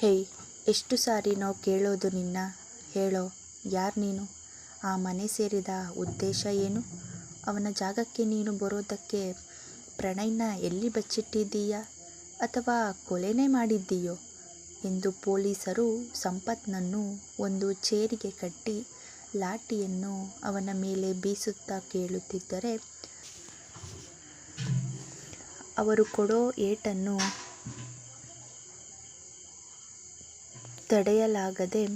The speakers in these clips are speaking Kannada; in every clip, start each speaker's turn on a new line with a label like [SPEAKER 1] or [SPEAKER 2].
[SPEAKER 1] ಹೇಯ್ ಎಷ್ಟು ಸಾರಿ ನಾವು ಕೇಳೋದು ನಿನ್ನ. ಹೇಳೋ, ಯಾರು ನೀನು? ಆ ಮನೆ ಸೇರಿದ ಉದ್ದೇಶ ಏನು? ಅವನ ಜಾಗಕ್ಕೆ ನೀನು ಬರೋದಕ್ಕೆ ಪ್ರಣಯ್ನ ಎಲ್ಲಿ ಬಚ್ಚಿಟ್ಟಿದ್ದೀಯಾ? ಅಥವಾ ಕೊಲೆನೇ ಮಾಡಿದ್ದೀಯೋ? ಎಂದು ಪೊಲೀಸರು ಸಂಪತ್ನನ್ನು ಒಂದು ಚೇರಿಗೆ ಕಟ್ಟಿ ಲಾಠಿಯನ್ನು ಅವನ ಮೇಲೆ ಬೀಸುತ್ತಾ ಕೇಳುತ್ತಿದ್ದರೆ, ಅವರು ಕೊಡೋ ಏಟನ್ನು ತಡೆಯಲಾಗದೆ,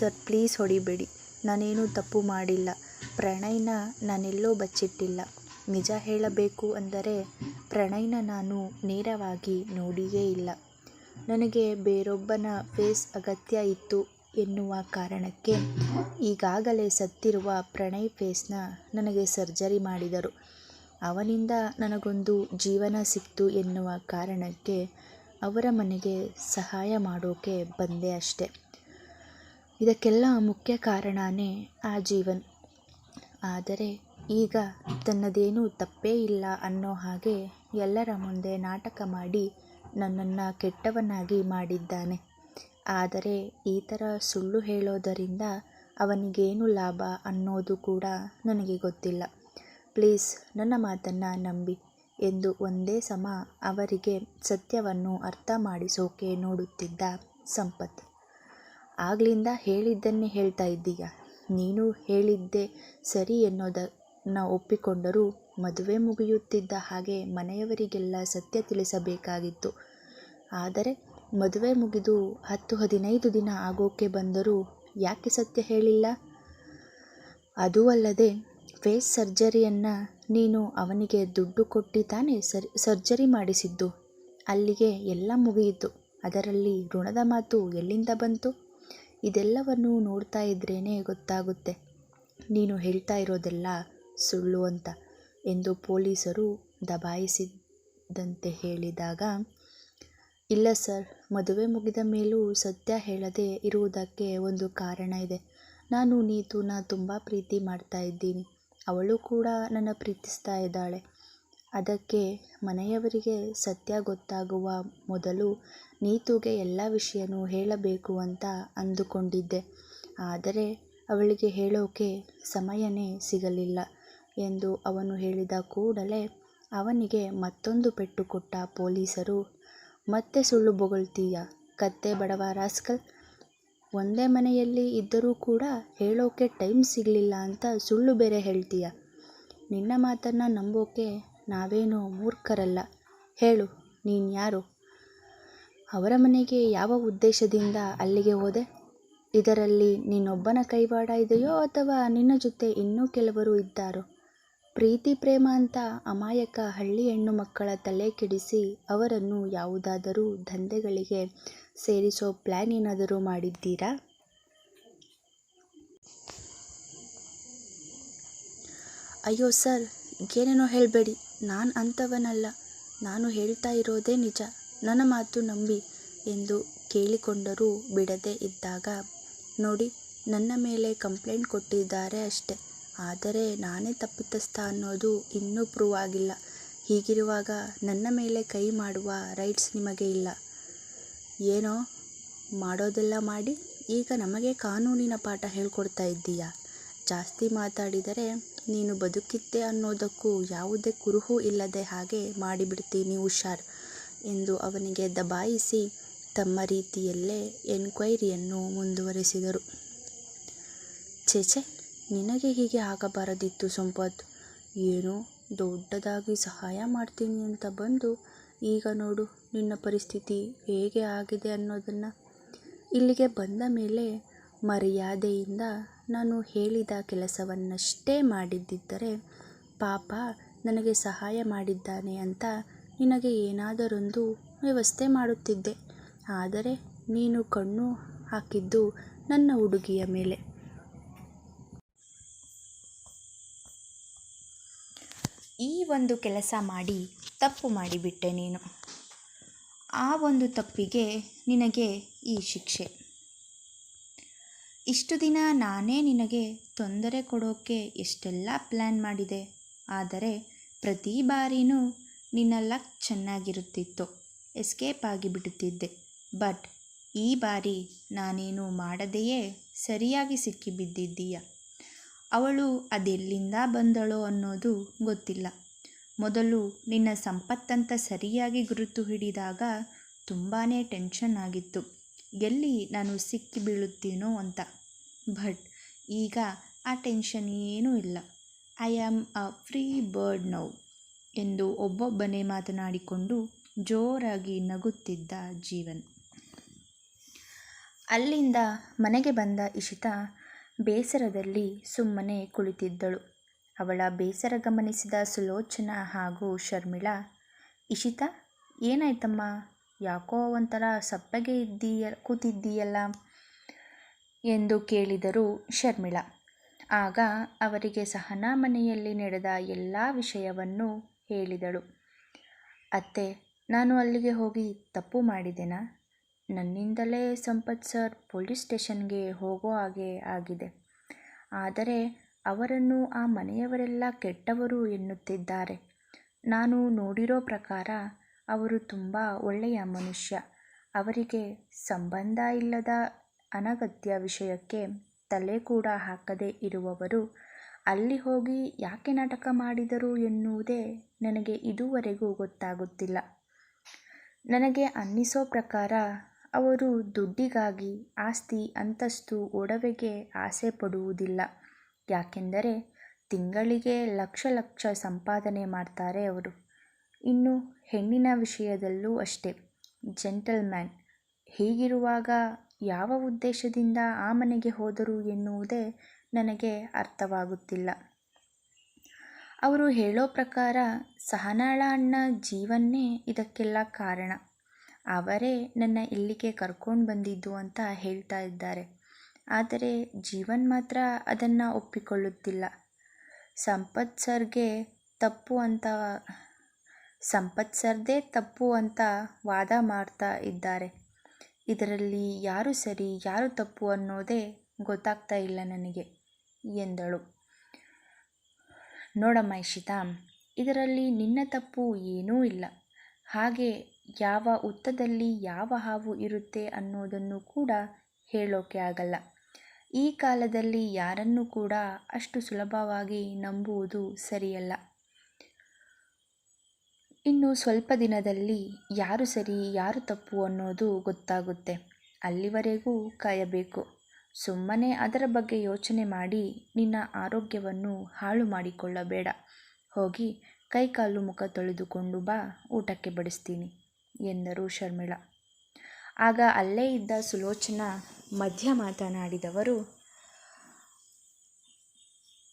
[SPEAKER 1] ಸರ್, ಪ್ಲೀಸ್ ಹೊಡಿಬೇಡಿ. ನಾನೇನು ತಪ್ಪು ಮಾಡಿಲ್ಲ. ಪ್ರಣಯ್ನ ನಾನೆಲ್ಲೋ ಬಚ್ಚಿಟ್ಟಿಲ್ಲ. ನಿಜ ಹೇಳಬೇಕು ಅಂದರೆ ಪ್ರಣಯ್ನ ನಾನು ನೇರವಾಗಿ ನೋಡಿಯೇ ಇಲ್ಲ. ನನಗೆ ಬೇರೊಬ್ಬನ ಫೇಸ್ ಅಗತ್ಯ ಇತ್ತು ಎನ್ನುವ ಕಾರಣಕ್ಕೆ ಈಗಾಗಲೇ ಸತ್ತಿರುವ ಪ್ರಣಯ್ ಫೇಸ್ನ ನನಗೆ ಸರ್ಜರಿ ಮಾಡಿದರು. ಅವನಿಂದ ನನಗೊಂದು ಜೀವನ ಸಿಕ್ತು ಎನ್ನುವ ಕಾರಣಕ್ಕೆ ಅವರ ಮನೆಗೆ ಸಹಾಯ ಮಾಡೋಕೆ ಬಂದೆ ಅಷ್ಟೆ. ಇದಕ್ಕೆಲ್ಲ ಮುಖ್ಯ ಕಾರಣನೇ ಆ ಜೀವನ್. ಆದರೆ ಈಗ ತನ್ನದೇನೂ ತಪ್ಪೇ ಇಲ್ಲ ಅನ್ನೋ ಹಾಗೆ ಎಲ್ಲರ ಮುಂದೆ ನಾಟಕ ಮಾಡಿ ನನ್ನನ್ನು ಕೆಟ್ಟವನಾಗಿ ಮಾಡಿದ್ದಾನೆ. ಆದರೆ ಈ ಥರ ಸುಳ್ಳು ಹೇಳೋದರಿಂದ ಅವನಿಗೇನು ಲಾಭ ಅನ್ನೋದು ಕೂಡ ನನಗೆ ಗೊತ್ತಿಲ್ಲ. ಪ್ಲೀಸ್ ನನ್ನ ಮಾತನ್ನು ನಂಬಿ. ಎಂದು ಒಂದೇ ಸಮ ಅವರಿಗೆ ಸತ್ಯವನ್ನು ಅರ್ಥ ಮಾಡಿಸೋಕೆ ನೋಡುತ್ತಿದ್ದ ಸಂಪತ್. ಆಗ್ಲಿಂದ ಹೇಳಿದ್ದನ್ನೇ ಹೇಳ್ತಾ ಇದ್ದೀಯ. ನೀನು ಹೇಳಿದ್ದೆ ಸರಿ ಎನ್ನೋದನ್ನ ಒಪ್ಪಿಕೊಂಡರೂ ಮದುವೆ ಮುಗಿಯುತ್ತಿದ್ದ ಹಾಗೆ ಮನೆಯವರಿಗೆಲ್ಲ ಸತ್ಯ ತಿಳಿಸಬೇಕಾಗಿತ್ತು. ಆದರೆ ಮದುವೆ ಮುಗಿದು ಹತ್ತು ಹದಿನೈದು ದಿನ ಆಗೋಕೆ ಬಂದರೂ ಯಾಕೆ ಸತ್ಯ ಹೇಳಿಲ್ಲ? ಅದೂ ಅಲ್ಲದೆ ಫೇಸ್ ಸರ್ಜರಿಯನ್ನು ನೀನು ಅವನಿಗೆ ದುಡ್ಡು ಕೊಟ್ಟು ತಾನೇ ಸರ್, ಸರ್ಜರಿ ಮಾಡಿಸಿದ್ದು. ಅಲ್ಲಿಗೆ ಎಲ್ಲ ಮುಗಿಯಿತು. ಅದರಲ್ಲಿ ಋಣದ ಮಾತು ಎಲ್ಲಿಂದ ಬಂತು? ಇದೆಲ್ಲವನ್ನು ನೋಡ್ತಾ ಇದ್ರೇ ಗೊತ್ತಾಗುತ್ತೆ. ನೀನು ಹೇಳ್ತಾ ಇರೋದೆಲ್ಲ ಸುಳ್ಳು ಅಂತ ಎಂದು ಪೊಲೀಸರು ದಬಾಯಿಸಿದಂತೆ ಹೇಳಿದಾಗ, ಇಲ್ಲ ಸರ್, ಮದುವೆ ಮುಗಿದ ಮೇಲೂ ಸತ್ಯ ಹೇಳದೆ ಇರುವುದಕ್ಕೆ ಒಂದು ಕಾರಣ ಇದೆ. ನಾನು ನೀತುನ ತುಂಬ ಪ್ರೀತಿ ಮಾಡ್ತಾ ಇದ್ದೀನಿ. ಅವಳು ಕೂಡ ನನ್ನ ಪ್ರೀತಿಸ್ತಾ ಇದ್ದಾಳೆ. ಅದಕ್ಕೆ ಮನೆಯವರಿಗೆ ಸತ್ಯ ಗೊತ್ತಾಗುವ ಮೊದಲು ನೀತುಗೆ ಎಲ್ಲ ವಿಷಯನೂ ಹೇಳಬೇಕು ಅಂತ ಅಂದುಕೊಂಡಿದ್ದೆ. ಆದರೆ ಅವಳಿಗೆ ಹೇಳೋಕೆ ಸಮಯನೇ ಸಿಗಲಿಲ್ಲ ಎಂದು ಅವನು ಹೇಳಿದ ಕೂಡಲೇ ಅವನಿಗೆ ಮತ್ತೊಂದು ಪೆಟ್ಟು ಕೊಟ್ಟ ಪೊಲೀಸರು, ಮತ್ತೆ ಸುಳ್ಳು ಬೊಗಳ್ತೀಯ? ಕತ್ತೆ ಬಡವ ರಾಸ್ಕಲ್ ಒಂದೇ ಮನೆಯಲ್ಲಿ ಇದ್ದರೂ ಕೂಡ ಹೇಳೋಕೆ ಟೈಮ್ ಸಿಗಲಿಲ್ಲ ಅಂತ ಸುಳ್ಳು ಬೇರೆ ಹೇಳ್ತೀಯ. ನಿನ್ನ ಮಾತನ್ನು ನಂಬೋಕೆ ನಾವೇನೋ ಮೂರ್ಖರಲ್ಲ. ಹೇಳು, ನೀನು ಯಾರು? ಅವರ ಮನೆಗೆ ಯಾವ ಉದ್ದೇಶದಿಂದ ಅಲ್ಲಿಗೆ ಹೋದೆ? ಇದರಲ್ಲಿ ನಿನ್ನೊಬ್ಬನ ಕೈವಾಡ ಇದೆಯೋ ಅಥವಾ ನಿನ್ನ ಜೊತೆ ಇನ್ನೂ ಕೆಲವರು ಇದ್ದಾರೋ? ಪ್ರೀತಿ, ಪ್ರೇಮ ಅಂತ ಅಮಾಯಕ ಹಳ್ಳಿ ಹೆಣ್ಣು ಮಕ್ಕಳ ತಲೆ ಕೆಡಿಸಿ ಅವರನ್ನು ಯಾವುದಾದರೂ ದಂಧೆಗಳಿಗೆ ಸೇರಿಸೋ ಪ್ಲ್ಯಾನ್ ಏನಾದರೂ ಮಾಡಿದ್ದೀರಾ? ಅಯ್ಯೋ ಸರ್, ಏನೇನೋ ಹೇಳಬೇಡಿ. ನಾನು ಅಂಥವನಲ್ಲ. ನಾನು ಹೇಳ್ತಾ ಇರೋದೇ ನಿಜ. ನನ್ನ ಮಾತು ನಂಬಿ ಎಂದು ಕೇಳಿಕೊಂಡರೂ ಬಿಡದೇ ಇದ್ದಾಗ ನೋಡಿ, ನನ್ನ ಮೇಲೆ ಕಂಪ್ಲೇಂಟ್ ಕೊಟ್ಟಿದ್ದಾರೆ ಅಷ್ಟೆ. ಆದರೆ ನಾನೇ ತಪ್ಪಿತಸ್ಥ ಅನ್ನೋದು ಇನ್ನೂ ಪ್ರೂವ್ ಆಗಿಲ್ಲ. ಹೀಗಿರುವಾಗ ನನ್ನ ಮೇಲೆ ಕೈ ಮಾಡುವ ರೈಟ್ಸ್ ನಿಮಗೆ ಇಲ್ಲ. ಏನೋ ಮಾಡೋದೆಲ್ಲ ಮಾಡಿ ಈಗ ನಮಗೆ ಕಾನೂನಿನ ಪಾಠ ಹೇಳ್ಕೊಡ್ತಾ ಇದ್ದೀಯಾ? ಜಾಸ್ತಿ ಮಾತಾಡಿದರೆ ನೀನು ಬದುಕಿದ್ದೆ ಅನ್ನೋದಕ್ಕೂ ಯಾವುದೇ ಕುರುಹು ಇಲ್ಲದೆ ಹಾಗೆ ಮಾಡಿಬಿಡ್ತೀನಿ ಹುಷಾರ್ ಎಂದು ಅವನಿಗೆ ದಬಾಯಿಸಿ ತಮ್ಮ ರೀತಿಯಲ್ಲೇ ಎನ್ಕ್ವೈರಿಯನ್ನು ಮುಂದುವರೆಸಿದರು. ಛೇಛೆ ನಿನಗೆ ಹೀಗೆ ಆಗಬಾರದಿತ್ತು ಸಂಪತ್. ಏನೋ, ದೊಡ್ಡದಾಗಿ ಸಹಾಯ ಮಾಡ್ತೀನಿ ಅಂತ ಬಂದು, ಈಗ ನೋಡು ನಿನ್ನ ಪರಿಸ್ಥಿತಿ ಹೇಗೆ ಆಗಿದೆ ಅನ್ನೋದನ್ನು. ಇಲ್ಲಿಗೆ ಬಂದ ಮೇಲೆ ಮರ್ಯಾದೆಯಿಂದ ನಾನು ಹೇಳಿದ ಕೆಲಸವನ್ನಷ್ಟೇ ಮಾಡಿದ್ದಿದ್ದರೆ, ಪಾಪ ನನಗೆ ಸಹಾಯ ಮಾಡಿದ್ದಾನೆ ಅಂತ ನಿನಗೆ ಏನಾದರೊಂದು ವ್ಯವಸ್ಥೆ ಮಾಡುತ್ತಿದ್ದೆ. ಆದರೆ ನೀನು ಕಣ್ಣು ಹಾಕಿದ್ದು ನನ್ನ ಹುಡುಗಿಯ ಮೇಲೆ. ಈ ಒಂದು ಕೆಲಸ ಮಾಡಿ ತಪ್ಪು ಮಾಡಿಬಿಟ್ಟೆ ನೀನು. ಆ ಒಂದು ತಪ್ಪಿಗೆ ನಿನಗೆ ಈ ಶಿಕ್ಷೆ. ಇಷ್ಟು ದಿನ ನಾನೇ ನಿನಗೆ ತೊಂದರೆ ಕೊಡೋಕ್ಕೆ ಎಷ್ಟೆಲ್ಲ ಪ್ಲ್ಯಾನ್ ಮಾಡಿದೆ. ಆದರೆ ಪ್ರತಿ ಬಾರಿನೂ ನಿನ್ನ ಲಕ್ ಚೆನ್ನಾಗಿರುತ್ತಿತ್ತು. ಎಸ್ಕೇಪ್ ಆಗಿಬಿಡುತ್ತಿದ್ದೆ. ಬಟ್ ಈ ಬಾರಿ ನಾನೇನು ಮಾಡದೆಯೇ ಸರಿಯಾಗಿ ಸಿಕ್ಕಿಬಿದ್ದಿದ್ದೀಯ? ಅವಳು ಅದೆಲ್ಲಿಂದ ಬಂದಳೋ ಅನ್ನೋದು ಗೊತ್ತಿಲ್ಲ. ಮೊದಲು ನಿನ್ನ ಸಂಪತ್ತಂತ ಸರಿಯಾಗಿ ಗುರುತು ಹಿಡಿದಾಗ ತುಂಬಾ ಟೆನ್ಷನ್ ಆಗಿತ್ತು. ಎಲ್ಲಿ ನಾನು ಸಿಕ್ಕಿ ಬೀಳುತ್ತೀನೋ ಅಂತ. ಬಟ್ ಈಗ ಆ ಟೆನ್ಷನ್ ಏನೂ ಇಲ್ಲ. I am a free bird now ಎಂದು ಒಬ್ಬೊಬ್ಬನೇ ಮಾತನಾಡಿಕೊಂಡು ಜೋರಾಗಿ ನಗುತ್ತಿದ್ದ ಜೀವನ್. ಅಲ್ಲಿಂದ ಮನೆಗೆ ಬಂದ ಇಶಿತಾ ಬೇಸರದಲ್ಲಿ ಸುಮ್ಮನೆ ಕುಳಿತಿದ್ದಳು. ಅವಳ ಬೇಸರ ಗಮನಿಸಿದ ಸುಲೋಚನ ಹಾಗೂ ಶರ್ಮಿಳಾ, ಇಶಿತಾ, ಏನಾಯ್ತಮ್ಮ? ಯಾಕೋ ಒಂಥರ ಸಪ್ಪಗೆ ಇದ್ದೀಯ, ಕೂತಿದ್ದೀಯಲ್ಲ? ಎಂದು ಕೇಳಿದರು ಶರ್ಮಿಳಾ. ಆಗ ಅವರಿಗೆ ಸಹನಾ ಮನೆಯಲ್ಲಿ ನಡೆದ ಎಲ್ಲ ವಿಷಯವನ್ನು ಹೇಳಿದಳು. ಅತ್ತೆ, ನಾನು ಅಲ್ಲಿಗೆ ಹೋಗಿ ತಪ್ಪು ಮಾಡಿದೆನಾ? ನನ್ನಿಂದಲೇ ಸಂಪತ್ ಸರ್ ಪೊಲೀಸ್ ಸ್ಟೇಷನ್ಗೆ ಹೋಗೋ ಹಾಗೆ ಆಗಿದೆ. ಆದರೆ ಅವರನ್ನು ಆ ಮನೆಯವರೆಲ್ಲ ಕೆಟ್ಟವರು ಎನ್ನುತ್ತಿದ್ದಾರೆ. ನಾನು ನೋಡಿರೋ ಪ್ರಕಾರ ಅವರು ತುಂಬ ಒಳ್ಳೆಯ ಮನುಷ್ಯ. ಅವರಿಗೆ ಸಂಬಂಧ ಇಲ್ಲದ ಅನಗತ್ಯ ವಿಷಯಕ್ಕೆ ತಲೆ ಕೂಡ ಹಾಕದೇ ಇರುವವರು ಅಲ್ಲಿ ಹೋಗಿ ಯಾಕೆ ನಾಟಕ ಮಾಡಿದರು ಎನ್ನುವುದೇ ನನಗೆ ಇದುವರೆಗೂ ಗೊತ್ತಾಗುತ್ತಿಲ್ಲ. ನನಗೆ ಅನ್ನಿಸೋ ಪ್ರಕಾರ ಅವರು ದುಡ್ಡಿಗಾಗಿ ಆಸ್ತಿ ಅಂತಸ್ತು ಒಡವೆಗೆ ಆಸೆ ಪಡುವುದಿಲ್ಲ. ಯಾಕೆಂದರೆ ತಿಂಗಳಿಗೆ ಲಕ್ಷ ಲಕ್ಷ ಸಂಪಾದನೆ ಮಾಡ್ತಾರೆ ಅವರು. ಇನ್ನು ಹೆಣ್ಣಿನ ವಿಷಯದಲ್ಲೂ ಅಷ್ಟೇ. ಜೆಂಟಲ್ಮ್ಯಾನ್ ಹೀಗಿರುವಾಗ ಯಾವ ಉದ್ದೇಶದಿಂದ ಆ ಮನೆಗೆ ಹೋದರು ಎನ್ನುವುದೇ ನನಗೆ ಅರ್ಥವಾಗುತ್ತಿಲ್ಲ. ಅವರು ಹೇಳೋ ಪ್ರಕಾರ ಸಹನಾಳ ಅಣ್ಣ ಜೀವನ್ನೇ ಇದಕ್ಕೆಲ್ಲ ಕಾರಣ. ಅವರೇ ನನ್ನ ಇಲ್ಲಿಗೆ ಕರ್ಕೊಂಡು ಬಂದಿದ್ದು ಅಂತ ಹೇಳ್ತಾ ಇದ್ದಾರೆ. ಆದರೆ ಜೀವನ್ ಮಾತ್ರ ಅದನ್ನು ಒಪ್ಪಿಕೊಳ್ಳುತ್ತಿಲ್ಲ. ಸಂಪತ್ ಸರ್ಗೆ ತಪ್ಪು ಅಂತ, ಸಂಪತ್ ಸರ್ದೇ ತಪ್ಪು ಅಂತ ವಾದ ಮಾಡ್ತಾ ಇದ್ದಾರೆ. ಇದರಲ್ಲಿ ಯಾರು ಸರಿ, ಯಾರು ತಪ್ಪು ಅನ್ನೋದೇ ಗೊತ್ತಾಗ್ತಾ ಇಲ್ಲ ನನಗೆ, ಎಂದಳು. ನೋಡಮ್ಮ ಇಶಿತಾ, ಇದರಲ್ಲಿ ನಿನ್ನ ತಪ್ಪು ಏನೂ ಇಲ್ಲ. ಹಾಗೆ ಯಾವ ಉತ್ತದಲ್ಲಿ ಯಾವ ಹಾವು ಇರುತ್ತೆ ಅನ್ನೋದನ್ನು ಕೂಡ ಹೇಳೋಕೆ ಆಗಲ್ಲ. ಈ ಕಾಲದಲ್ಲಿ ಯಾರನ್ನು ಕೂಡ ಅಷ್ಟು ಸುಲಭವಾಗಿ ನಂಬುವುದು ಸರಿಯಲ್ಲ. ಇನ್ನು ಸ್ವಲ್ಪ ದಿನದಲ್ಲಿ ಯಾರು ಸರಿ, ಯಾರು ತಪ್ಪು ಅನ್ನೋದು ಗೊತ್ತಾಗುತ್ತೆ. ಅಲ್ಲಿವರೆಗೂ ಕಾಯಬೇಕು. ಸುಮ್ಮನೆ ಅದರ ಬಗ್ಗೆ ಯೋಚನೆ ಮಾಡಿ ನಿನ್ನ ಆರೋಗ್ಯವನ್ನು ಹಾಳು ಮಾಡಿಕೊಳ್ಳಬೇಡ. ಹೋಗಿ ಕೈಕಾಲು ಮುಖ ತೊಳೆದುಕೊಂಡು ಬಾ, ಊಟಕ್ಕೆ ಬಡಿಸ್ತೀನಿ. ಎಂದರು ಶರ್ಮಿಳ. ಆಗ ಅಲ್ಲೇ ಇದ್ದ ಸುಲೋಚನ ಮಧ್ಯ ಮಾತನಾಡಿದವರು,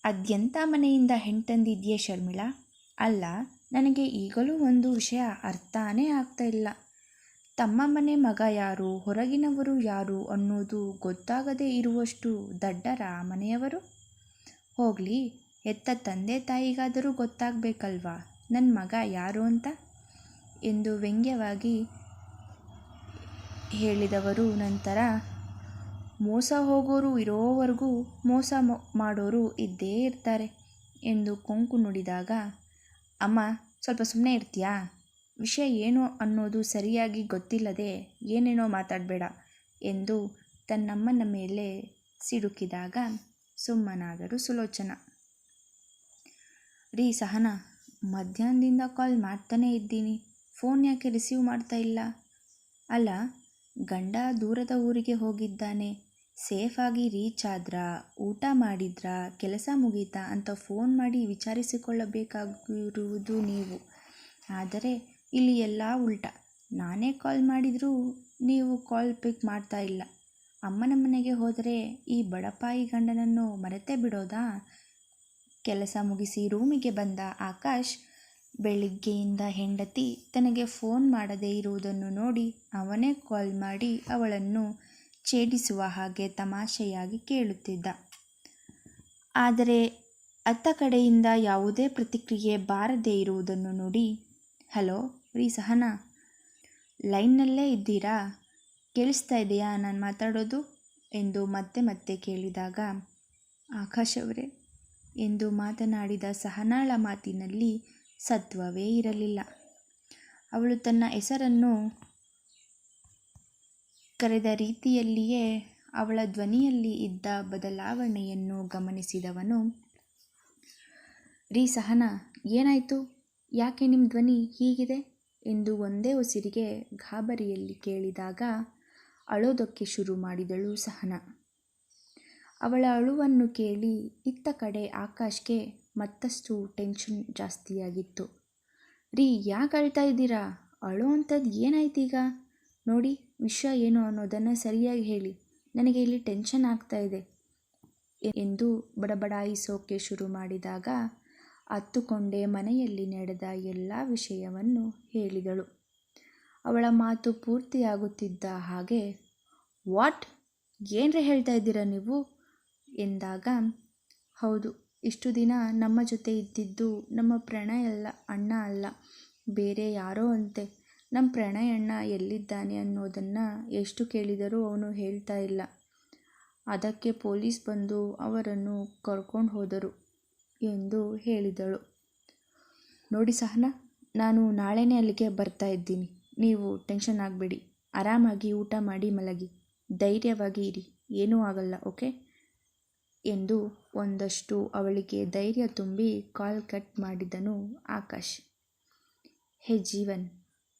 [SPEAKER 1] ಅದ್ಯಂತ ಮನೆಯಿಂದ ಹೆಣ್ತಂದಿದ್ಯೆ ಶರ್ಮಿಳಾ? ಅಲ್ಲ, ನನಗೆ ಈಗಲೂ ಒಂದು ವಿಷಯ ಅರ್ಥನೇ ಆಗ್ತಾ ಇಲ್ಲ. ತಮ್ಮ ಮನೆ ಮಗ ಯಾರು, ಹೊರಗಿನವರು ಯಾರು ಅನ್ನೋದು ಗೊತ್ತಾಗದೇ ಇರುವಷ್ಟು ದಡ್ಡರ ಮನೆಯವರು ಹೋಗಲಿ, ಎತ್ತ ತಂದೆ ತಾಯಿಗಾದರೂ ಗೊತ್ತಾಗಬೇಕಲ್ವಾ? ನನ್ನ ಮಗ ಯಾರು ಅಂತ? ಎಂದು ವ್ಯಂಗ್ಯವಾಗಿ ಹೇಳಿದವರು ನಂತರ, ಮೋಸ ಹೋಗೋರು ಇರೋವರೆಗೂ ಮೋಸ ಮಾಡೋರು ಇದ್ದೇ ಇರ್ತಾರೆ ಎಂದು ಕೊಂಕು ನುಡಿದಾಗ, ಅಮ್ಮ, ಸ್ವಲ್ಪ ಸುಮ್ಮನೆ ಇರ್ತೀಯಾ? ವಿಷಯ ಏನು ಅನ್ನೋದು ಸರಿಯಾಗಿ ಗೊತ್ತಿಲ್ಲದೆ ಏನೇನೋ ಮಾತಾಡಬೇಡ ಎಂದು ತನ್ನಮ್ಮನ ಮೇಲೆ ಸಿಡುಕಿದಾಗ ಸುಮ್ಮನಾದರು ಸುಲೋಚನ. ರೀ ಸಹನ, ಮಧ್ಯಾಹ್ನದಿಂದ ಕಾಲ್ ಮಾಡ್ತಾನೇ ಇದ್ದೀನಿ. ಫೋನ್ ಯಾಕೆ ರಿಸೀವ್ ಮಾಡ್ತಾ ಇಲ್ಲ? ಅಲ್ಲ, ಗಂಡ ದೂರದ ಊರಿಗೆ ಹೋಗಿದ್ದಾನೆ. ಸೇಫಾಗಿ ರೀಚ್ ಆದ್ರಾ? ಊಟ ಮಾಡಿದ್ರಾ? ಕೆಲಸ ಮುಗೀತಾ? ಅಂತ ಫೋನ್ ಮಾಡಿ ವಿಚಾರಿಸಿಕೊಳ್ಳಬೇಕಾಗಿರುವುದು ನೀವು. ಆದರೆ, ಇಲ್ಲಿ ಎಲ್ಲ ಉಲ್ಟ. ನಾನೇ ಕಾಲ್ ಮಾಡಿದರೂ ನೀವು ಕಾಲ್ ಪಿಕ್ ಮಾಡ್ತಾ ಇಲ್ಲ. ಅಮ್ಮನ ಮನೆಗೆ ಹೋದರೆ ಈ ಬಡಪಾಯಿ ಗಂಡನನ್ನು ಮರೆತೇ ಬಿಡೋದಾ? ಕೆಲಸ ಮುಗಿಸಿ ರೂಮಿಗೆ ಬಂದ ಆಕಾಶ್ ಬೆಳಿಗ್ಗೆಯಿಂದ ಹೆಂಡತಿ ತನಗೆ ಫೋನ್ ಮಾಡದೇ ಇರುವುದನ್ನು ನೋಡಿ ಅವನೇ ಕಾಲ್ ಮಾಡಿ ಅವಳನ್ನು ಛೇಡಿಸುವ ಹಾಗೆ ತಮಾಷೆಯಾಗಿ ಕೇಳುತ್ತಿದ್ದ. ಆದರೆ ಅತ್ತ ಕಡೆಯಿಂದ ಯಾವುದೇ ಪ್ರತಿಕ್ರಿಯೆ ಬಾರದೇ ಇರುವುದನ್ನು ನೋಡಿ, ಹಲೋ ರೀ ಸಹನಾ ಲೈನ್ನಲ್ಲೇ ಇದ್ದೀರಾ? ಕೇಳಿಸ್ತಾ ಇದೆಯಾ ನಾನು ಮಾತಾಡೋದು? ಎಂದು ಮತ್ತೆ ಮತ್ತೆ ಕೇಳಿದಾಗ, ಆಕಾಶ್ ಅವರೇ, ಎಂದು ಮಾತನಾಡಿದ ಸಹನಾಳ ಮಾತಿನಲ್ಲಿ ಸತ್ವವೇ ಇರಲಿಲ್ಲ. ಅವಳು ತನ್ನ ಹೆಸರನ್ನು ಕರೆದ ರೀತಿಯಲ್ಲಿಯೇ ಅವಳ ಧ್ವನಿಯಲ್ಲಿ ಇದ್ದ ಬದಲಾವಣೆಯನ್ನು ಗಮನಿಸಿದವನು ರೀ ಸಹನ ಏನಾಯಿತು? ಯಾಕೆ ನಿಮ್ಮ ಧ್ವನಿ ಹೀಗಿದೆ? ಎಂದು ಒಂದೇ ಉಸಿರಿಗೆ ಗಾಬರಿಯಲ್ಲಿ ಕೇಳಿದಾಗ ಅಳೋದಕ್ಕೆ ಶುರು ಮಾಡಿದಳು ಸಹನ. ಅವಳ ಅಳುವನ್ನು ಕೇಳಿ ಇತ್ತ ಕಡೆ ಆಕಾಶ್ಗೆ ಮತ್ತಷ್ಟು ಟೆನ್ಷನ್ ಜಾಸ್ತಿಯಾಗಿತ್ತು. ರೀ, ಯಾಕೆ ಅಳ್ತಾ ಇದ್ದೀರಾ? ಅಳೋ ಅಂಥದ್ದು ಏನಾಯ್ತೀಗ? ನೋಡಿ, ವಿಷಯ ಏನು ಅನ್ನೋದನ್ನು ಸರಿಯಾಗಿ ಹೇಳಿ. ನನಗೆ ಇಲ್ಲಿ ಟೆನ್ಷನ್ ಆಗ್ತಾ ಇದೆ ಎಂದು ಬಡಬಡಾಯಿಸೋಕೆ ಶುರು ಮಾಡಿದಾಗ ಅತ್ತುಕೊಂಡೇ ಮನೆಯಲ್ಲಿ ನಡೆದ ಎಲ್ಲ ವಿಷಯವನ್ನು ಹೇಳಿದಳು. ಅವಳ ಮಾತು ಪೂರ್ತಿಯಾಗುತ್ತಿದ್ದ ಹಾಗೆ, ವಾಟ್? ಏನರೇ ಹೇಳ್ತಾ ಇದ್ದೀರಾ ನೀವು? ಎಂದಾಗ, ಹೌದು ಇಷ್ಟು ದಿನ ನಮ್ಮ ಜೊತೆ ಇದ್ದಿದ್ದು ನಮ್ಮ ಪ್ರಣಯ ಅಲ್ಲ, ಅಣ್ಣ ಅಲ್ಲ, ಬೇರೆ ಯಾರೋ ಅಂತೆ. ನಮ್ಮ ಪ್ರಣಯ ಅಣ್ಣ ಎಲ್ಲಿದ್ದಾನೆ ಅನ್ನೋದನ್ನು ಎಷ್ಟು ಕೇಳಿದರೂ ಅವನು ಹೇಳ್ತಾ ಇಲ್ಲ. ಅದಕ್ಕೆ ಪೊಲೀಸ್ ಬಂದು ಅವರನ್ನು ಕರ್ಕೊಂಡು ಹೋದರು ಎಂದು ಹೇಳಿದಳು. ನೋಡಿ ಸಹನಾ, ನಾನು ನಾಳೆನೇ ಅಲ್ಲಿಗೆ ಬರ್ತಾ ಇದ್ದೀನಿ. ನೀವು ಟೆನ್ಷನ್ ಆಗಬೇಡಿ. ಆರಾಮಾಗಿ ಊಟ ಮಾಡಿ ಮಲಗಿ. ಧೈರ್ಯವಾಗಿ ಇರಿ. ಏನೂ ಆಗಲ್ಲ, ಓಕೆ? ಎಂದು ಒಂದಷ್ಟು ಅವಳಿಗೆ ಧೈರ್ಯ ತುಂಬಿ ಕಾಲ್ ಕಟ್ ಮಾಡಿದನು ಆಕಾಶ್. ಹೇ ಜೀವನ್,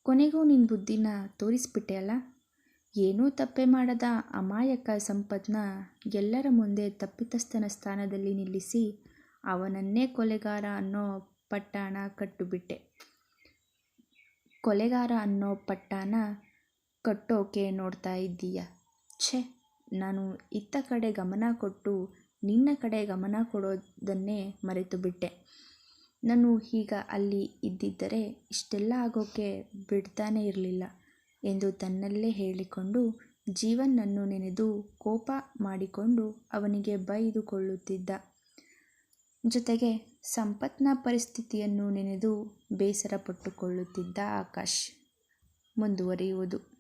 [SPEAKER 1] ಕೊನೆಗೂ ನಿನ್ನ ಬುದ್ಧಿನ ತೋರಿಸ್ಬಿಟ್ಟೆ ಅಲ್ಲ? ಏನೂ ತಪ್ಪೆ ಮಾಡದ ಅಮಾಯಕ ಸಂಪತ್ನ ಎಲ್ಲರ ಮುಂದೆ ತಪ್ಪಿತಸ್ಥನ ಸ್ಥಾನದಲ್ಲಿ ನಿಲ್ಲಿಸಿ ಅವನನ್ನೇ ಕೊಲೆಗಾರ ಅನ್ನೋ ಪಟ್ಟಾಣ ಕಟ್ಟುಬಿಟ್ಟೆ. ಕೊಲೆಗಾರ ಅನ್ನೋ ಪಟ್ಟಾನ ಕಟ್ಟೋಕೆ ನೋಡ್ತಾ ಇದ್ದೀಯ? ಛೇ, ನಾನು ಇತ್ತ ಕಡೆ ಗಮನ ಕೊಟ್ಟು ನಿನ್ನ ಕಡೆ ಗಮನ ಕೊಡೋದನ್ನೇ ಮರೆತು ಬಿಟ್ಟೆ. ನಾನು ಈಗ ಅಲ್ಲಿ ಇದ್ದಿದ್ದರೆ ಇಷ್ಟೆಲ್ಲ ಆಗೋಕ್ಕೆ ಬಿಡ್ತಾನೇ ಇರಲಿಲ್ಲ ಎಂದು ತನ್ನಲ್ಲೇ ಹೇಳಿಕೊಂಡು ಜೀವನನ್ನು ನೆನೆದು ಕೋಪ ಮಾಡಿಕೊಂಡು ಅವನಿಗೆ ಬೈದುಕೊಳ್ಳುತ್ತಿದ್ದ ಜೊತೆಗೆ ಸಂಪತ್ನ ಪರಿಸ್ಥಿತಿಯನ್ನು ನೆನೆದು ಬೇಸರ ಪಟ್ಟುಕೊಳ್ಳುತ್ತಿದ್ದ ಆಕಾಶ್ ಮುಂದುವರಿಯುವುದು.